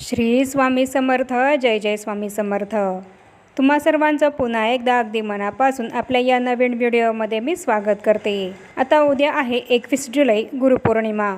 श्री स्वामी समर्थ जय जय स्वामी समर्थ. तुम्हा सर्वांचं पुन्हा एकदा अगदी मनापासून आपल्या या नवीन व्हिडिओमध्ये मी स्वागत करते. आता उद्या आहे एकवीस जुलै गुरुपौर्णिमा.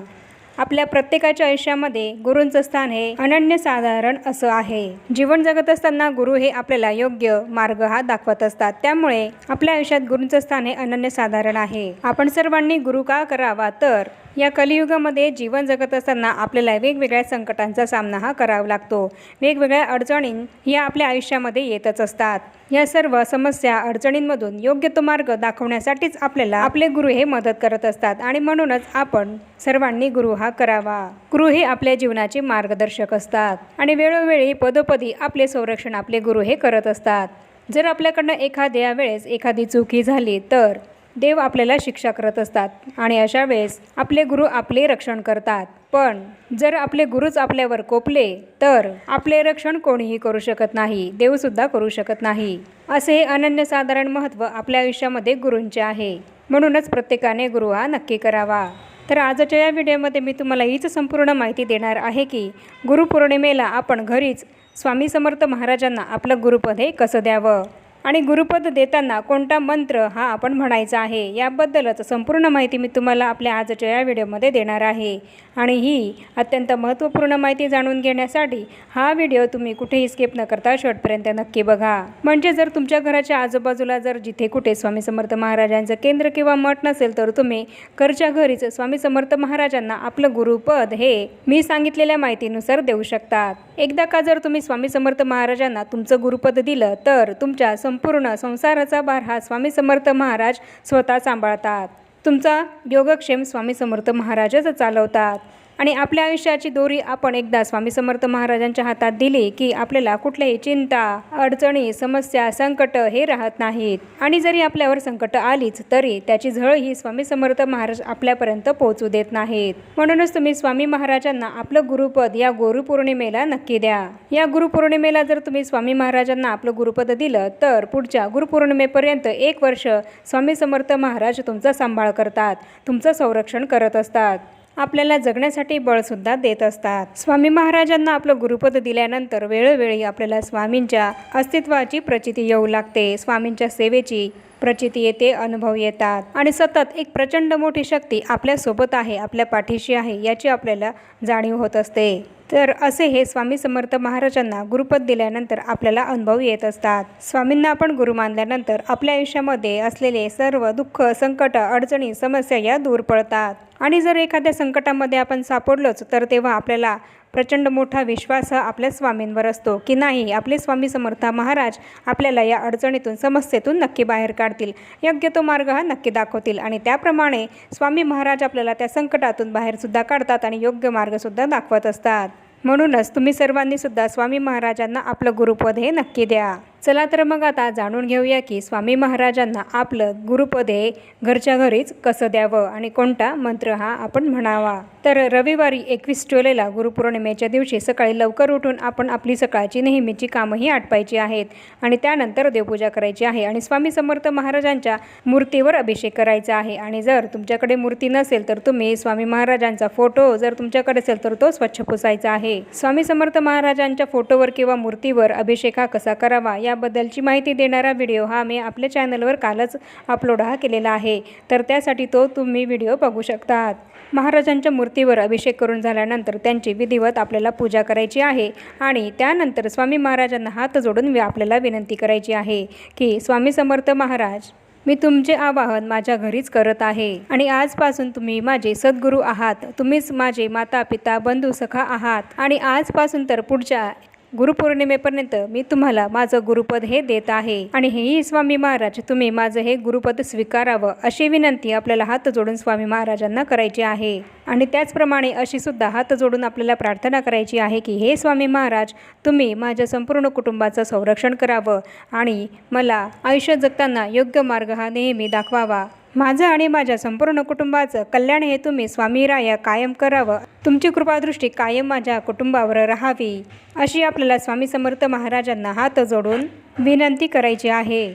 आपल्या प्रत्येकाच्या आयुष्यामध्ये गुरूंचं स्थान हे अनन्यसाधारण असं आहे. जीवन जगत असताना गुरु हे आपल्याला योग्य मार्ग हा दाखवत असतात. त्यामुळे आपल्या आयुष्यात गुरूंचं स्थान हे अनन्यसाधारण आहे. आपण सर्वांनी गुरु का करावा? तर या कलियुगामध्ये जीवन जगत असताना आपल्याला वेगवेगळ्या संकटांचा सामना हा करावा लागतो. वेगवेगळ्या अडचणी या आपल्या आयुष्यामध्ये येतच असतात. या सर्व समस्या अडचणींमधून योग्य तो मार्ग दाखवण्यासाठीच आपल्याला आपले गुरु हे मदत करत असतात. आणि म्हणूनच आपण सर्वांनी गुरु हा करावा. गुरु हे आपल्या जीवनाचे मार्गदर्शक असतात. आणि वेळोवेळी पदोपदी आपले संरक्षण आपले गुरु हे करत असतात. जर आपल्याकडनं एखाद्या वेळेस एखादी चुकी झाली तर देव आपल्याला शिक्षा करत असतात आणि अशा वेळेस आपले गुरु आपले रक्षण करतात. पण जर आपले गुरुच आपल्यावर कोपले तर आपले रक्षण कोणीही करू शकत नाही देवसुद्धा करू शकत नाही. असे हे अनन्यसाधारण महत्त्व आपल्या आयुष्यामध्ये गुरूंचे आहे. म्हणूनच प्रत्येकाने गुरु हा नक्की करावा. तर आजच्या या व्हिडिओमध्ये मी तुम्हाला हीच संपूर्ण माहिती देणार आहे की गुरुपौर्णिमेला आपण घरीच स्वामी समर्थ महाराजांना आपलं गुरुपद हे कसं द्यावं? आणि गुरुपद देताना कोणता मंत्र हा आपण म्हणायचा आहे याबद्दलच संपूर्ण माहिती मी तुम्हाला आपल्या आजच्या या व्हिडिओमध्ये देणार आहे. आणि ही अत्यंत महत्त्वपूर्ण माहिती जाणून घेण्यासाठी हा व्हिडिओ तुम्ही कुठेही स्किप न करता शेवटपर्यंत नक्की बघा. म्हणजे जर तुमच्या घराच्या आजूबाजूला जर जिथे कुठे स्वामी समर्थ महाराजांचं केंद्र किंवा मठ नसेल तर तुम्ही घरच्या घरीच स्वामी समर्थ महाराजांना आपलं गुरुपद हे मी सांगितलेल्या माहितीनुसार देऊ शकतात. एकदा का जर तुम्ही स्वामी समर्थ महाराजांना तुमचं गुरुपद दिलं तर तुमच्या संपूर्ण संसाराचा भार हा स्वामी समर्थ महाराज स्वतः सांभाळतात. तुमचा योगक्षेम स्वामी समर्थ महाराजच चालवतात. आणि आपल्या आयुष्याची दोरी आपण एकदा स्वामी समर्थ महाराजांच्या हातात दिली की आपल्याला कुठल्याही चिंता अडचणी समस्या संकट हे राहत नाहीत. आणि जरी आपल्यावर संकट आलीच तरी त्याची झळ ही स्वामी समर्थ महाराज आपल्यापर्यंत पोहोचू देत नाहीत. म्हणूनच तुम्ही स्वामी महाराजांना आपलं गुरुपद या गुरुपौर्णिमेला नक्की द्या. या गुरुपौर्णिमेला जर तुम्ही स्वामी महाराजांना आपलं गुरुपद दिलं तर पुढच्या गुरुपौर्णिमेपर्यंत एक वर्ष स्वामी समर्थ महाराज तुमचा सांभाळ करतात तुमचं संरक्षण करत असतात. आपल्याला जगण्यासाठी बळसुद्धा देत असतात. स्वामी महाराजांना आपलं गुरुपद दिल्यानंतर वेळोवेळी आपल्याला स्वामींच्या अस्तित्वाची प्रचिती येऊ लागते. स्वामींच्या सेवेची प्रचिती येते अनुभव येतात. आणि सतत एक प्रचंड मोठी शक्ती आपल्यासोबत आहे आपल्या पाठीशी आहे याची आपल्याला जाणीव होत असते. तर असे हे स्वामी समर्थ महाराजांना गुरुपद दिल्यानंतर आपल्याला अनुभव येत असतात. स्वामींना आपण गुरु मानल्यानंतर आपल्या आयुष्यामध्ये असलेले सर्व दुःख संकट अडचणी समस्या या दूर पडतात. आणि जर एखाद्या संकटामध्ये आपण सापडलोच तर तेव्हा आपल्याला प्रचंड मोठा विश्वास हा आपल्या स्वामींवर असतो. की नाही आपले स्वामी समर्थ महाराज आपल्याला या अडचणीतून समस्येतून नक्की बाहेर काढतील. योग्य तो मार्ग हा नक्की दाखवतील. आणि त्याप्रमाणे स्वामी महाराज आपल्याला त्या संकटातून बाहेरसुद्धा काढतात आणि योग्य मार्गसुद्धा दाखवत असतात. म्हणूनच तुम्ही सर्वांनीसुद्धा स्वामी महाराजांना आपलं गुरुपद हे नक्की द्या. चला तर मग आता जाणून घेऊया की स्वामी महाराजांना आपलं गुरुपद हे घरच्या घरीच कसं द्यावं आणि कोणता मंत्र हा आपण म्हणावा. तर रविवारी एकवीस जुलैला गुरुपौर्णिमेच्या दिवशी सकाळी लवकर उठून आपण आपली सकाळची नेहमीची कामंही आटपायची आहेत आणि त्यानंतर देवपूजा करायची आहे आणि स्वामी समर्थ महाराजांच्या मूर्तीवर अभिषेक करायचा आहे. आणि जर तुमच्याकडे मूर्ती नसेल तर तुम्ही स्वामी महाराजांचा फोटो जर तुमच्याकडे असेल तर तो स्वच्छ पुसायचा आहे. स्वामी समर्थ महाराजांच्या फोटोवर किंवा मूर्तीवर अभिषेक हा कसा करावा या याबद्दलची माहिती देणारा व्हिडिओ हा मी आपल्या चॅनलवर कालच अपलोड हा केलेला आहे. तर त्यासाठी तो तुम्ही व्हिडिओ बघू शकतात. महाराजांच्या मूर्तीवर अभिषेक करून झाल्यानंतर त्यांची विधिवत आपल्याला पूजा करायची आहे आणि त्यानंतर स्वामी महाराजांना हात जोडून आपल्याला विनंती करायची आहे की स्वामी समर्थ महाराज मी तुमचे आवाहन माझ्या घरीच करत आहे आणि आजपासून तुम्ही माझे सद्गुरू आहात. तुम्हीच माझे माता पिता बंधू सखा आहात आणि आजपासून तर पुढच्या गुरुपौर्णिमेपर्यंत मी तुम्हाला माझं गुरुपद हे देत आहे. आणि हेही स्वामी महाराज तुम्ही माझं हे गुरुपद स्वीकारावं अशी विनंती आपल्याला हात जोडून स्वामी महाराजांना करायची आहे. आणि त्याचप्रमाणे अशी सुद्धा हात जोडून आपल्याला प्रार्थना करायची आहे की हे स्वामी महाराज तुम्ही माझ्या संपूर्ण कुटुंबाचं संरक्षण करावं आणि मला आयुष्य जगताना योग्य मार्ग हा नेहमी दाखवावा. माझं आणि माझ्या संपूर्ण कुटुंबाचं कल्याण हे तुम्ही स्वामी राया कायम करावं. तुमची कृपादृष्टी कायम माझ्या कुटुंबावर राहावी अशी आपल्याला स्वामी समर्थ महाराजांना हात जोडून विनंती करायची आहे.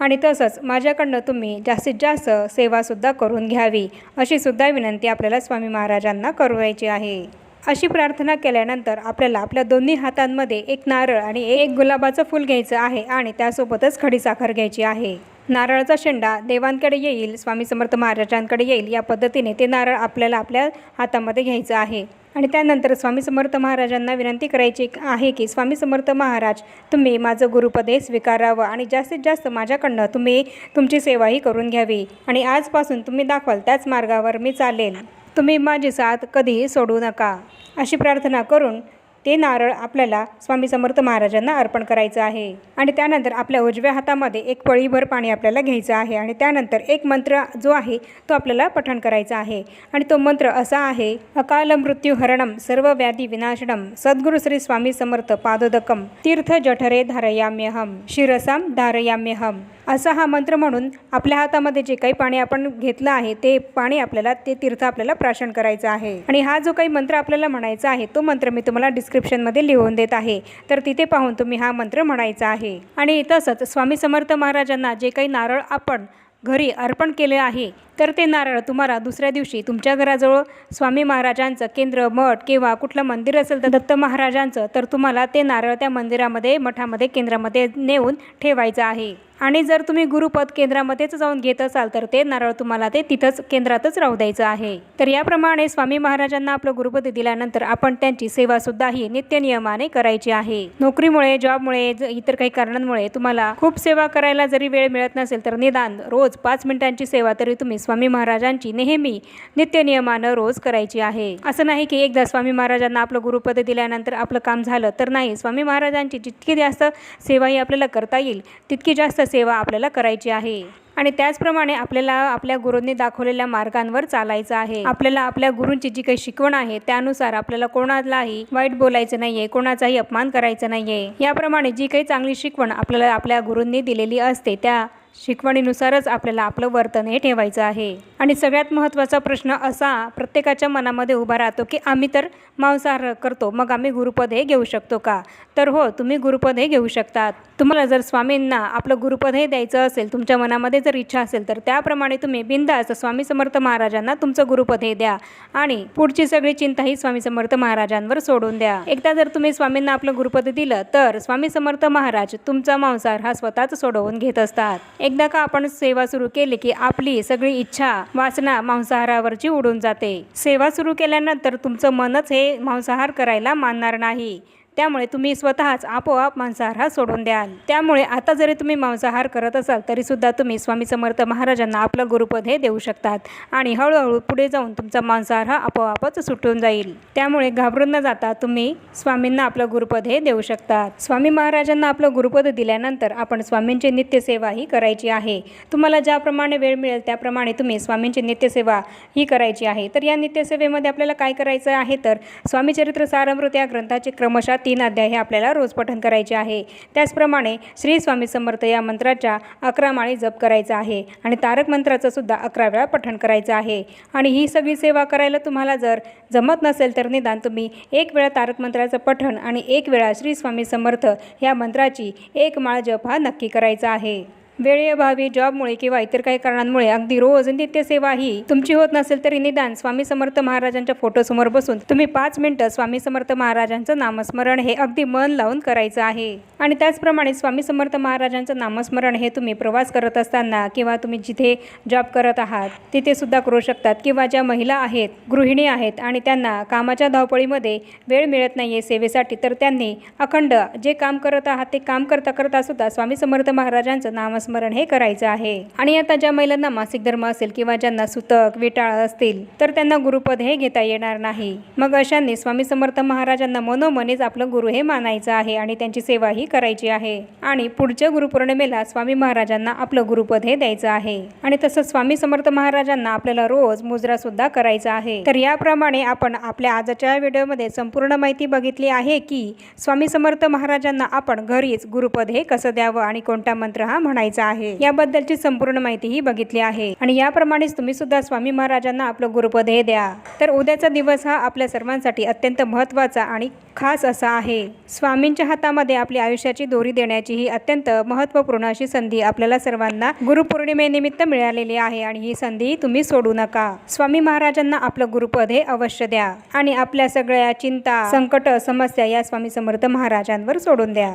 आणि तसंच माझ्याकडनं तुम्ही जास्तीत जास्त सेवासुद्धा करून घ्यावी अशीसुद्धा विनंती आपल्याला स्वामी महाराजांना करवायची आहे. अशी प्रार्थना केल्यानंतर आपल्याला आपल्या दोन्ही हातांमध्ये एक नारळ आणि एक गुलाबाचं फूल घ्यायचं आहे आणि त्यासोबतच खडीसाखर घ्यायची आहे. नारळाचा शेंडा देवांकडे येईल स्वामी समर्थ महाराजांकडे येईल या पद्धतीने ते नारळ आपल्याला आपल्या हातामध्ये घ्यायचं आहे. आणि त्यानंतर स्वामी समर्थ महाराजांना विनंती करायची आहे की स्वामी समर्थ महाराज तुम्ही माझं गुरुपदे स्वीकारावं आणि जास्तीत जास्त माझ्याकडनं तुम्ही तुमची सेवाही करून घ्यावी आणि आजपासून तुम्ही दाखवाल त्याच मार्गावर मी चालेल. तुम्ही माझी साथ कधीही सोडू नका. अशी प्रार्थना करून ते नारळ आपल्याला स्वामी समर्थ महाराजांना अर्पण करायचं आहे. आणि त्यानंतर आपल्या उजव्या हातामध्ये एक पळीभर पाणी आपल्याला घ्यायचं आहे आणि त्यानंतर एक मंत्र जो आहे तो आपल्याला पठण करायचा आहे. आणि तो मंत्र असा आहे अकाल मृत्यू हरणम सर्व व्याधी विनाशनम सद्गुरु श्री स्वामी समर्थ पादोदकम तीर्थ जठरे धारयाम्यहम शिरसाम धारयाम्यहम असा हा मंत्र म्हणून आपल्या हातामध्ये जे काही पाणी आपण घेतलं आहे ते पाणी आपल्याला ते तीर्थ आपल्याला प्राशन करायचं आहे. आणि हा जो काही मंत्र आपल्याला म्हणायचा आहे तो मंत्र मी तुम्हाला डिस्क्रिप्शनमध्ये लिहून देत आहे. तर तिथे पाहून तुम्ही हा मंत्र म्हणायचा आहे. आणि तसंच स्वामी समर्थ महाराजांना जे काही नारळ आपण घरी अर्पण केले आहे तर ते नारळ तुम्हाला दुसऱ्या दिवशी तुमच्या घराजवळ स्वामी महाराजांचं केंद्र मठ किंवा कुठलं मंदिर असेल तर दत्त महाराजांचं तर तुम्हाला ते नारळ त्या मंदिरामध्ये मठामध्ये केंद्रामध्ये नेऊन ठेवायचं आहे. आणि जर तुम्ही गुरुपद केंद्रामध्येच जाऊन घेत असाल तर ते नारळ तुम्हाला ते तिथंच केंद्रातच राहू द्यायचं आहे. तर याप्रमाणे स्वामी महाराजांना आपलं गुरुपद दिल्यानंतर आपण त्यांची सेवासुद्धा ही नित्यनियमाने करायची आहे. नोकरीमुळे जॉबमुळे ज- इतर काही कारणांमुळे तुम्हाला खूप सेवा करायला जरी वेळ मिळत नसेल तर निदान रोज पाच मिनिटांची सेवा तरी तुम्ही स्वामी महाराजांची नेहमी नित्यनियमानं रोज करायची आहे. असं नाही की एकदा स्वामी महाराजांना आपलं गुरुपद दिल्यानंतर आपलं काम झालं तर नाही. स्वामी महाराजांची जितकी जास्त सेवा ही आपल्याला करता येईल तितकी जास्त सेवा आपल्याला करायची आहे. आणि त्याचप्रमाणे आपल्याला आपल्या गुरूंनी दाखवलेल्या मार्गांवर चालायचं आहे. आपल्याला आपल्या गुरूंची जी काही शिकवण आहे त्यानुसार आपल्याला कोणालाही वाईट बोलायचं नाहीये कोणाचाही अपमान करायचा नाहीये. याप्रमाणे जी काही चांगली शिकवण आपल्याला आपल्या गुरूंनी दिलेली असते त्या शिकवणीनुसारच आपल्याला आपलं वर्तन हे ठेवायचं आहे. आणि सगळ्यात महत्त्वाचा प्रश्न असा प्रत्येकाच्या मनामध्ये उभा राहतो की आम्ही तर मांसाहार करतो मग आम्ही गुरुपद हे घेऊ शकतो का? तर हो तुम्ही गुरुपद हे घेऊ शकतात. तुम्हाला जर स्वामींना आपलं गुरुपद हे द्यायचं असेल तुमच्या मनामध्ये जर इच्छा असेल तर त्याप्रमाणे तुम्ही बिंदास स्वामी समर्थ महाराजांना तुमचं गुरुपद हे द्या. आणि पुढची सगळी चिंता ही स्वामी समर्थ महाराजांवर सोडून द्या. एकदा जर तुम्ही स्वामींना आपलं गुरुपद दिलं तर स्वामी समर्थ महाराज तुमचा मांसाहार हा स्वतःच सोडवून घेत असतात. एकदा का आपण सेवा सुरू केली की आपली सगळी इच्छा वासना मांसाहारावरची उडून जाते. सेवा सुरू केल्यानंतर तुमचं मनच हे मांसाहार करायला मानणार नाही. त्यामुळे तुम्ही स्वतःच आपोआप मांसाहार हा सोडून द्याल. त्यामुळे आता जरी तुम्ही मांसाहार करत असाल तरीसुद्धा तुम्ही स्वामी समर्थ महाराजांना आपलं गुरुपद हे देऊ शकतात आणि हळूहळू पुढे जाऊन तुमचा मांसाहार हा आपोआपच सुटून जाईल. त्यामुळे घाबरून न जाता तुम्ही स्वामींना आपलं गुरुपद हे देऊ शकतात. स्वामी महाराजांना आपलं गुरुपद दिल्यानंतर आपण स्वामींची नित्यसेवा ही करायची आहे. तुम्हाला ज्याप्रमाणे वेळ मिळेल त्याप्रमाणे तुम्ही स्वामींची नित्यसेवा ही करायची आहे. तर या नित्यसेवेमध्ये आपल्याला काय करायचं आहे? तर स्वामी चरित्र सारामृत या ग्रंथाचे क्रमशः तीन अध्याय हे आपल्याला रोज पठण करायचे आहे. त्याचप्रमाणे श्री स्वामी समर्थ या मंत्राच्या अकरा माळी जप करायचा आहे आणि तारक मंत्राचं सुद्धा अकरा वेळा पठण करायचं आहे. आणि ही सगळी सेवा करायला तुम्हाला जर जमत नसेल तर निदान तुम्ही एक वेळा तारक मंत्राचं पठण आणि एक वेळा श्री स्वामी समर्थ या मंत्राची एक माळ जप हा नक्की करायचा आहे. वेळेअभावी जॉबमुळे किंवा इतर काही कारणांमुळे अगदी रोज नित्यसेवा ही तुमची होत नसेल तरी निदान स्वामी समर्थ महाराजांच्या फोटोसमोर बसून तुम्ही पाच मिनिटं स्वामी समर्थ महाराजांचं नामस्मरण हे अगदी मन लावून करायचं आहे. आणि त्याचप्रमाणे स्वामी समर्थ महाराजांचं नामस्मरण हे तुम्ही प्रवास करत असताना किंवा तुम्ही जिथे जॉब करत आहात तिथे सुद्धा करू शकतात. किंवा ज्या महिला आहेत गृहिणी आहेत आणि त्यांना कामाच्या धावपळीमध्ये वेळ मिळत नाही आहे सेवेसाठी तर त्यांनी अखंड जे काम करत आहात ते काम करता करता सुद्धा स्वामी समर्थ महाराजांचं नामस्मरण हे करायचं आहे. आणि आता ज्या महिलांना मासिक धर्म असेल किंवा ज्यांना सुतक विटाळ असतील तर त्यांना गुरुपद हे घेता येणार नाही. मग अशांनी स्वामी समर्थ महाराजांना मनोमनीच आपलं गुरु हे मानायचं आहे आणि त्यांची सेवा ही करायची आहे. आणि पुढच्या गुरुपौर्णिमेला स्वामी महाराजांना आपलं गुरुपद हे द्यायचं आहे. आणि तसंच स्वामी समर्थ महाराजांना आपल्याला रोज मुजरा सुद्धा करायचा आहे. तर याप्रमाणे आपण आपल्या आजच्या व्हिडिओमध्ये संपूर्ण माहिती बघितली आहे की स्वामी समर्थ महाराजांना आपण घरीच गुरुपद हे कसं द्यावं आणि कोणता मंत्र हा म्हणायचा करायचा आहे. याबद्दलची संपूर्ण माहिती ही बघितली आहे. आणि याप्रमाणेच तुम्ही सुद्धा स्वामी महाराजांना आपलं गुरुपद हे द्या. तर उद्याचा दिवस हा आपल्या सर्वांसाठी अत्यंत महत्त्वाचा आणि खास असा आहे. स्वामींच्या हातामध्ये आपली आयुष्याची दोरी देण्याची ही अत्यंत महत्त्वपूर्ण अशी संधी आपल्याला सर्वांना गुरुपौर्णिमेनिमित्त मिळालेली आहे आणि ही संधी तुम्ही सोडू नका. स्वामी महाराजांना आपलं गुरुपद हे अवश्य द्या आणि आपल्या सगळ्या चिंता संकट समस्या या स्वामी समर्थ महाराजांवर सोडून द्या.